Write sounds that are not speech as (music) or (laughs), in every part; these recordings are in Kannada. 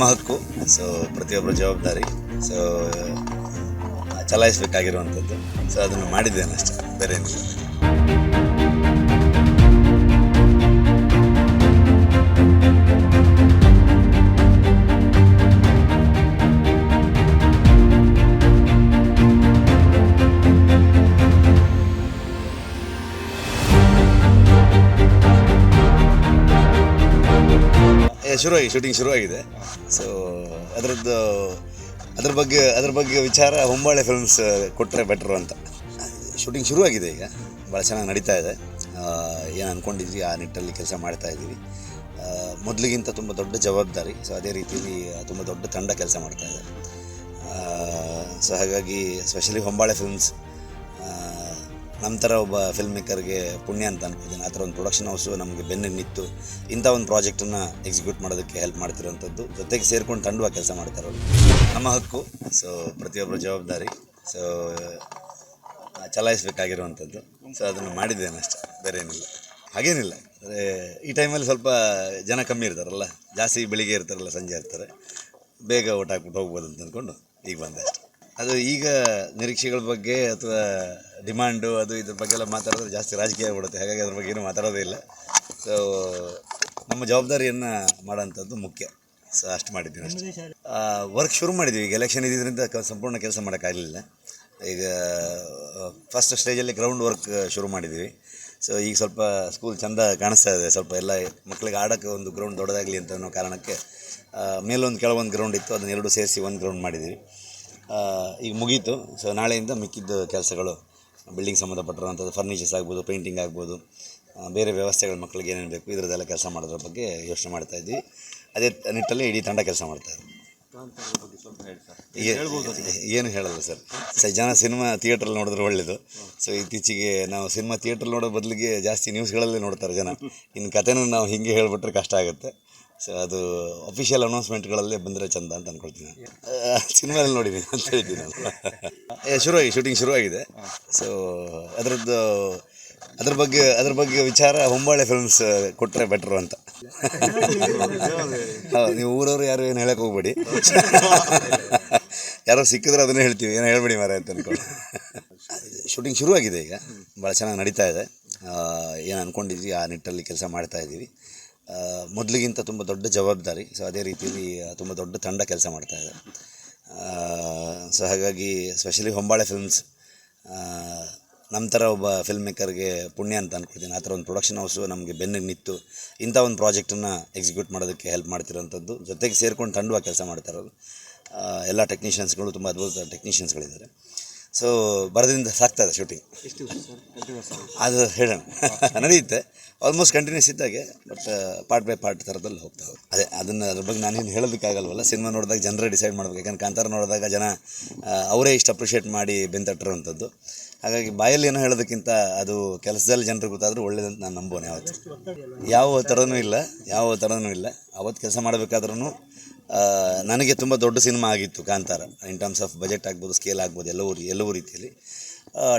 ನಮ್ಮ ಹಕ್ಕು. ಸೊ ಪ್ರತಿಯೊಬ್ಬರ ಜವಾಬ್ದಾರಿ. ಸೊ ಚಲಾಯಿಸಬೇಕಾಗಿರುವಂಥದ್ದು. ಸೊ ಅದನ್ನು ಮಾಡಿದ್ದೇನೆ ಅಷ್ಟೇ. ಬೇರೆ ಏನಿಲ್ಲ. ಶುರುವಾಗಿ ಶೂಟಿಂಗ್ ಶುರುವಾಗಿದೆ. ಸೊ ಅದರದ್ದು, ಅದ್ರ ಬಗ್ಗೆ ಅದ್ರ ಬಗ್ಗೆ ವಿಚಾರ ಹೊಂಬಾಳೆ ಫಿಲ್ಮ್ಸ್ ಕೊಟ್ಟರೆ ಬೆಟ್ರು ಅಂತ. ಶೂಟಿಂಗ್ ಶುರುವಾಗಿದೆ ಈಗ. ಭಾಳ ಚೆನ್ನಾಗಿ ನಡೀತಾ ಇದೆ. ಏನು ಅಂದ್ಕೊಂಡಿದ್ವಿ ಆ ನಿಟ್ಟಲ್ಲಿ ಕೆಲಸ ಮಾಡ್ತಾ ಇದ್ದೀವಿ. ಮೊದಲಿಗಿಂತ ತುಂಬ ದೊಡ್ಡ ಜವಾಬ್ದಾರಿ. ಸೊ ಅದೇ ರೀತಿಯಲ್ಲಿ ತುಂಬ ದೊಡ್ಡ ತಂಡ ಕೆಲಸ ಮಾಡ್ತಾ ಇದೆ. ಸೊ ಹಾಗಾಗಿ ಸ್ಪೆಷಲಿ ಹೊಂಬಾಳೆ ಫಿಲ್ಮ್ಸ್ ನಮ್ಮ ಥರ ಒಬ್ಬ ಫಿಲ್ಮ್ ಮೇಕರ್ಗೆ ಪುಣ್ಯ ಅಂತ ಅನ್ಕೋತೀನಿ ಆ ಥರ ಒಂದು ಪ್ರೊಡಕ್ಷನ್ ಹೌಸು ನಮಗೆ ಬೆನ್ನಿಗೆ ನಿಂತು ಇಂಥ ಒಂದು ಪ್ರಾಜೆಕ್ಟನ್ನು ಎಕ್ಸಿಕ್ಯೂಟ್ ಮಾಡೋದಕ್ಕೆ ಹೆಲ್ಪ್ ಮಾಡ್ತಿರೋವಂಥದ್ದು. ಜೊತೆಗೆ ಸೇರ್ಕೊಂಡು ತಂಡುವ ಕೆಲಸ ಮಾಡ್ತಾರೆ ನಮ್ಮ ಹಕ್ಕು. ಸೊ ಪ್ರತಿಯೊಬ್ಬರ ಜವಾಬ್ದಾರಿ. ಸೊ ಚಲಾಯಿಸಬೇಕಾಗಿರುವಂಥದ್ದು. ಸೊ ಅದನ್ನು ಮಾಡಿದ್ದೇನೆ ಅಷ್ಟೇ. ಬೇರೆ ಏನಿಲ್ಲ. ಹಾಗೇನಿಲ್ಲ. ಅಂದರೆ ಈ ಟೈಮಲ್ಲಿ ಸ್ವಲ್ಪ ಜನ ಕಮ್ಮಿ ಇರ್ತಾರಲ್ಲ. ಜಾಸ್ತಿ ಬೆಳಿಗ್ಗೆ ಇರ್ತಾರಲ್ಲ, ಸಂಜೆ ಇರ್ತಾರೆ. ಬೇಗ ಊಟ ಹಾಕ್ಬಿಟ್ಟು ಹೋಗ್ಬೋದು ಅಂತ ಅಂದ್ಕೊಂಡು ಈಗ ಬಂದೆ ಅಷ್ಟೆ. ಅದು ಈಗ ನಿರೀಕ್ಷೆಗಳ ಬಗ್ಗೆ ಅಥವಾ ಡಿಮಾಂಡು ಅದು ಇದ್ರ ಬಗ್ಗೆ ಎಲ್ಲ ಮಾತಾಡಿದ್ರೆ ಜಾಸ್ತಿ ರಾಜಕೀಯ ಆಗ್ಬಿಡುತ್ತೆ. ಹಾಗಾಗಿ ಅದ್ರ ಬಗ್ಗೆ ಏನು ಮಾತಾಡೋದೇ ಇಲ್ಲ. ಸೊ ನಮ್ಮ ಜವಾಬ್ದಾರಿಯನ್ನು ಮಾಡೋಂಥದ್ದು ಮುಖ್ಯ. ಸೊ ಅಷ್ಟು ಮಾಡಿದ್ದೀವಿ ಅಷ್ಟೇ. ವರ್ಕ್ ಶುರು ಮಾಡಿದ್ದೀವಿ ಈಗ ಎಲೆಕ್ಷನ್ ಇದ್ದಿದ್ದರಿಂದ ಸಂಪೂರ್ಣ ಕೆಲಸ ಮಾಡೋಕ್ಕಾಗಲಿಲ್ಲ ಈಗ ಫಸ್ಟ್ ಸ್ಟೇಜಲ್ಲಿ ಗ್ರೌಂಡ್ ವರ್ಕ್ ಶುರು ಮಾಡಿದ್ದೀವಿ ಸೊ ಈಗ ಸ್ವಲ್ಪ ಸ್ಕೂಲ್ ಚೆಂದ ಕಾಣಿಸ್ತಾ ಇದೆ. ಸ್ವಲ್ಪ ಎಲ್ಲ ಮಕ್ಕಳಿಗೆ ಆಡೋಕ್ಕೆ ಒಂದು ಗ್ರೌಂಡ್ ದೊಡ್ಡದಾಗಲಿ ಅಂತ ಅನ್ನೋ ಕಾರಣಕ್ಕೆ ಮೇಲೊಂದು ಕೆಳಗೊಂದು ಗ್ರೌಂಡ್ ಇತ್ತು. ಅದನ್ನ ಎರಡು ಸೇರಿಸಿ ಒಂದು ಗ್ರೌಂಡ್ ಮಾಡಿದ್ದೀವಿ ಈಗ ಮುಗೀತು. ಸೊ ನಾಳೆಯಿಂದ ಮಿಕ್ಕಿದ್ದು ಕೆಲಸಗಳು ಬಿಲ್ಡಿಂಗ್ ಸಂಬಂಧಪಟ್ಟಿರುವಂಥದ್ದು ಫರ್ನಿಚರ್ಸ್ ಆಗ್ಬೋದು ಪೇಂಟಿಂಗ್ ಆಗ್ಬೋದು ಬೇರೆ ವ್ಯವಸ್ಥೆಗಳು ಮಕ್ಕಳಿಗೆ ಏನೇನು ಬೇಕು ಇದರದ್ದೆಲ್ಲ ಕೆಲಸ ಮಾಡೋದ್ರ ಬಗ್ಗೆ ಯೋಚನೆ ಮಾಡ್ತಾ ಇದ್ವಿ. ಅದೇ ನಿಟ್ಟಲ್ಲಿ ಇಡೀ ತಂಡ ಕೆಲಸ ಮಾಡ್ತಾ ಇದ್ವಿ. ಏನು ಹೇಳಲ್ಲ ಸರ್. ಸ ಜನ ಸಿನಿಮಾ ಥಿಯೇಟ್ರಲ್ಲಿ ನೋಡಿದ್ರೆ ಒಳ್ಳೇದು. ಸೊ ಇತ್ತೀಚೆಗೆ ನಾವು ಸಿನಿಮಾ ಥಿಯೇಟ್ರಲ್ಲಿ ನೋಡೋ ಬದಲಿಗೆ ಜಾಸ್ತಿ ನ್ಯೂಸ್ಗಳಲ್ಲೇ ನೋಡ್ತಾರೆ ಜನ. ಇನ್ನು ಕಥೆನೂ ನಾವು ಹಿಂಗೆ ಹೇಳಿಬಿಟ್ರೆ ಕಷ್ಟ ಆಗುತ್ತೆ. ಸೊ ಅದು ಅಫಿಷಿಯಲ್ ಅನೌನ್ಸ್ಮೆಂಟ್ಗಳಲ್ಲೇ ಬಂದರೆ ಚಂದ ಅಂತ ಅಂದ್ಕೊಳ್ತೀನಿ ಸಿನಿಮಾದಲ್ಲಿ ನೋಡಿದ್ದೀನಿ ಅಂತ ಹೇಳ್ತೀನಿ ನಾನು ಶುರುವಾಗಿ ಶೂಟಿಂಗ್ ಶುರುವಾಗಿದೆ. ಸೊ ಅದರದ್ದು, ಅದ್ರ ಬಗ್ಗೆ ಅದ್ರ ಬಗ್ಗೆ ವಿಚಾರ ಹೊಂಬಾಳೆ ಫಿಲ್ಮ್ಸ್ ಕೊಟ್ಟರೆ ಬೆಟ್ರು ಅಂತ. ಹೌದು, ನೀವು ಊರವರು ಯಾರು ಏನು ಹೇಳಕ್ಕೆ ಹೋಗ್ಬೇಡಿ. ಯಾರೋ ಸಿಕ್ಕಿದ್ರೆ ಅದನ್ನೇ ಹೇಳ್ತೀವಿ. ಏನೋ ಹೇಳ್ಬೇಡಿ ಮಾರ ಅಂತ ಅನ್ಕೊಂಡು. ಶೂಟಿಂಗ್ ಶುರುವಾಗಿದೆ ಈಗ. ಭಾಳ ಚೆನ್ನಾಗಿ ನಡೀತಾ ಇದೆ. ಏನು ಅಂದ್ಕೊಂಡಿದ್ವಿ ಆ ನಿಟ್ಟಲ್ಲಿ ಕೆಲಸ ಮಾಡ್ತಾ ಇದ್ದೀವಿ. ಮೊದಲಿಗಿಂತ ತುಂಬ ದೊಡ್ಡ ಜವಾಬ್ದಾರಿ. ಸೊ ಅದೇ ರೀತಿಯಲ್ಲಿ ತುಂಬ ದೊಡ್ಡ ತಂಡ ಕೆಲಸ ಮಾಡ್ತಾ ಇದೆ. ಸೊ ಹಾಗಾಗಿ ಸ್ಪೆಷಲಿ ಹೊಂಬಾಳೆ ಫಿಲ್ಮ್ಸ್ ನಮ್ಮ ಥರ ಒಬ್ಬ ಫಿಲ್ಮ್ ಮೇಕರ್ಗೆ ಪುಣ್ಯ ಅಂತ ಅನ್ಕೊಳ್ತೀನಿ. ಆ ಥರ ಒಂದು ಪ್ರೊಡಕ್ಷನ್ ಹೌಸು ನಮಗೆ ಬೆನ್ನಿಗೆ ನಿಂತು ಇಂಥ ಒಂದು ಪ್ರಾಜೆಕ್ಟನ್ನು ಎಕ್ಸಿಕ್ಯೂಟ್ ಮಾಡೋದಕ್ಕೆ ಹೆಲ್ಪ್ ಮಾಡ್ತಿರೋಂಥದ್ದು. ಜೊತೆಗೆ ಸೇರ್ಕೊಂಡು ತಂಡವಾಗಿ ಕೆಲಸ ಮಾಡ್ತಾ ಎಲ್ಲ ಟೆಕ್ನಿಷಿಯನ್ಸ್ಗಳು ತುಂಬ ಅದ್ಭುತ ಟೆಕ್ನಿಷಿಯನ್ಸ್ಗಳಿದ್ದಾರೆ ಸೊ ಬರದಿಂದ ಸಾಕ್ತಾ ಇದೆ ಶೂಟಿಂಗ್ ಅದು ಹೇಳೋಣ. (laughs) ನಡೆಯುತ್ತೆ. ಆಲ್ಮೋಸ್ಟ್ ಕಂಟಿನ್ಯೂಸ್ ಇದ್ದಾಗೆ ಬಟ್ ಪಾರ್ಟ್ ಬೈ ಪಾರ್ಟ್ ಥರದಲ್ಲಿ ಹೋಗ್ತಾ ಹೋಗಿ ಅದೇ ಅದನ್ನು ಅದ್ರ ಬಗ್ಗೆ ನಾನೇನು ಹೇಳೋದಕ್ಕಾಗಲ್ವಲ್ಲ ಸಿನಿಮಾ ನೋಡಿದಾಗ ಜನರೇ ಡಿಸೈಡ್ ಮಾಡ್ಬೇಕು. ಯಾಕಂದ್ರೆ ಕಾಂತಾರ ನೋಡಿದಾಗ ಜನ ಅವರೇ ಇಷ್ಟು ಅಪ್ರಿಷಿಯೇಟ್ ಮಾಡಿ ಬೆಂತಟ್ಟಿರುವಂಥದ್ದು ಹಾಗಾಗಿ ಬಾಯಲ್ಲಿ ಏನೋ ಹೇಳೋದಕ್ಕಿಂತ ಅದು ಕೆಲಸದಲ್ಲಿ ಜನರಿಗೆ ಗೊತ್ತಾದರೂ ಒಳ್ಳೇದಂತ ನಾನು ನಂಬೋನೆ ಯಾವತ್ತು. ಯಾವ ಥರನೂ ಇಲ್ಲ ಯಾವ ಥರನೂ ಇಲ್ಲ. ಅವತ್ತು ಕೆಲಸ ಮಾಡಬೇಕಾದ್ರೂ ನನಗೆ ತುಂಬ ದೊಡ್ಡ ಸಿನಿಮಾ ಆಗಿತ್ತು Kantara. In terms of budget ಆಗ್ಬೋದು ಸ್ಕೇಲ್ ಆಗ್ಬೋದು ಎಲ್ಲವೂ ಎಲ್ಲವೂ ರೀತಿಯಲ್ಲಿ.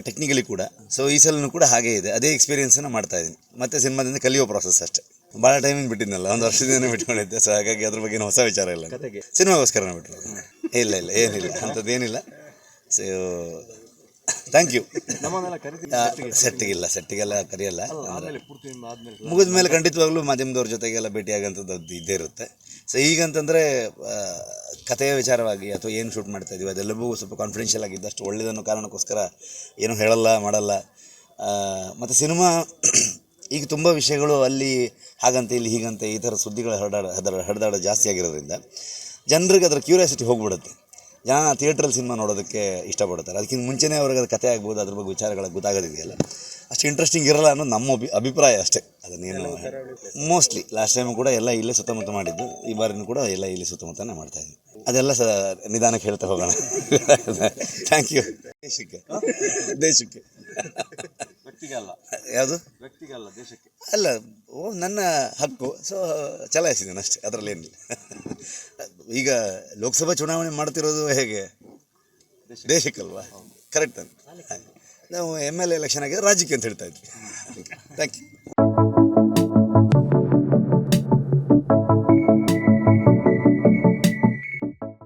ಟೆಕ್ನಿಕಲಿ ಕೂಡ. ಸೊ ಈ ಸಲನೂ ಕೂಡ ಹಾಗೇ ಇದೆ. ಅದೇ ಎಕ್ಸ್ಪೀರಿಯೆನ್ಸನ್ನು ಮಾಡ್ತಾ ಇದ್ದೀನಿ. ಮತ್ತೆ ಸಿನಿಮಾದಿಂದ ಕಲಿಯೋ ಪ್ರಾಸೆಸ್ ಅಷ್ಟೇ. ಭಾಳ ಟೈಮಿಂಗ್ ಬಿಟ್ಟಿದ್ನಲ್ಲ ಒಂದು ವರ್ಷದಿಂದ ಬಿಟ್ಕೊಂಡಿದ್ದೆ. ಸೊ ಹಾಗಾಗಿ ಅದ್ರ ಬಗ್ಗೆ ಹೊಸ ವಿಚಾರ ಇಲ್ಲ. ಸಿನಿಮಾಗೋಸ್ಕರನೇ ಬಿಟ್ಟರು ಇಲ್ಲ ಇಲ್ಲ ಏನಿಲ್ಲ. ಅಂಥದ್ದೇನಿಲ್ಲ. ಸೊ ಥ್ಯಾಂಕ್ ಯು ಸೆಟ್ಟಿಗಿಲ್ಲ ಸೆಟ್ಟಿಗೆಲ್ಲ ಕರೆಯಲ್ಲ. ಮುಗಿದ ಮೇಲೆ ಖಂಡಿತವಾಗ್ಲೂ ಮಾಧ್ಯಮದವ್ರ ಜೊತೆಗೆಲ್ಲ ಭೇಟಿಯಾಗಂಥದ್ದು ಇದ್ದೇ ಇರುತ್ತೆ. ಸೊ ಈಗಂತಂದರೆ ಕಥೆಯ ವಿಚಾರವಾಗಿ ಅಥವಾ ಏನು ಶೂಟ್ ಮಾಡ್ತಾ ಇದೀವಿ ಅದೆಲ್ಲವೂ ಸ್ವಲ್ಪ ಕಾನ್ಫಿಡೆನ್ಷಿಯಲ್ ಆಗಿದ್ದಷ್ಟು ಒಳ್ಳೆಯದನ್ನು ಕಾರಣಕ್ಕೋಸ್ಕರ ಏನು ಹೇಳಲ್ಲ ಮಾಡಲ್ಲ. ಮತ್ತು ಸಿನಿಮಾ (clears throat) ಈಗ ತುಂಬ ವಿಷಯಗಳು ಅಲ್ಲಿ ಹಾಗಂತೆ ಇಲ್ಲಿ ಹೀಗಂತೆ ಈ ಥರ ಸುದ್ದಿಗಳು ಹರಡಾಡ ಹರಿದಾಡ ಜಾಸ್ತಿ ಆಗಿರೋದ್ರಿಂದ ಜನರಿಗೆ ಅದರ ಕ್ಯೂರಿಯಾಸಿಟಿ ಹೋಗ್ಬಿಡುತ್ತೆ. ಜನ ಥಿಯೇಟ್ರಲ್ಲಿ ಸಿನಿಮಾ ನೋಡೋದಕ್ಕೆ ಇಷ್ಟಪಡ್ತಾರೆ. ಅದಕ್ಕಿಂತ ಮುಂಚೆನೇ ಅವ್ರಿಗೆ ಅದು ಕತೆ ಆಗ್ಬೋದು ಅದ್ರ ಬಗ್ಗೆ ವಿಚಾರಗಳ ಗೊತ್ತಾಗೋದಿದೆಯಲ್ಲ. ಅಷ್ಟು ಇಂಟ್ರೆಸ್ಟಿಂಗ್ ಇರಲ್ಲ ಅನ್ನೋದು ನಮ್ಮ ಅಭಿ ಅಭಿಪ್ರಾಯ ಅಷ್ಟೇ. ಅದನ್ನೇನು ಮೋಸ್ಟ್ಲಿ ಲಾಸ್ಟ್ ಟೈಮ್ ಕೂಡ ಎಲ್ಲ ಇಲ್ಲೇ ಸುತ್ತಮುತ್ತ ಮಾಡಿದ್ದು. ಈ ಬಾರಿನೂ ಕೂಡ ಎಲ್ಲ ಇಲ್ಲಿ ಸುತ್ತಮುತ್ತನೇ ಮಾಡ್ತಾ ಇದ್ವಿ. ಅದೆಲ್ಲ ಸ ನಿಧಾನಕ್ಕೆ ಹೇಳ್ತಾ ಹೋಗೋಣ. (laughs) ಥ್ಯಾಂಕ್ ಯು ದೇಶಕ್ಕೆ. ದೇಶಕ್ಕೆ. ವ್ಯಕ್ತಿಗಲ್ಲ. ಯಾವುದು? ವ್ಯಕ್ತಿಗಲ್ಲ ದೇಶಕ್ಕೆ. ಅಲ್ಲ ಓ ನನ್ನ ಹಕ್ಕು. ಸೊ ಚಲಾಯಿಸಿದ್ದೇನೆ ಅಷ್ಟೇ. ಅದರಲ್ಲಿ ಏನಿಲ್ಲ. ಈಗ ಲೋಕಸಭಾ ಚುನಾವಣೆ ಮಾಡ್ತಿರೋದು ಹೇಗೆ? ದೇಶಕ್ಕಲ್ವಾ? ಕರೆಕ್ಟ್ ಅಂತ ನಾವು ಎಂ ಎಲ್ ಎಲೆಕ್ಷನ್ ಆಗಿದ್ರೆ ರಾಜ್ಯಕ್ಕೆ ಅಂತ ಹೇಳ್ತಾ ಇದ್ವಿ. Thank you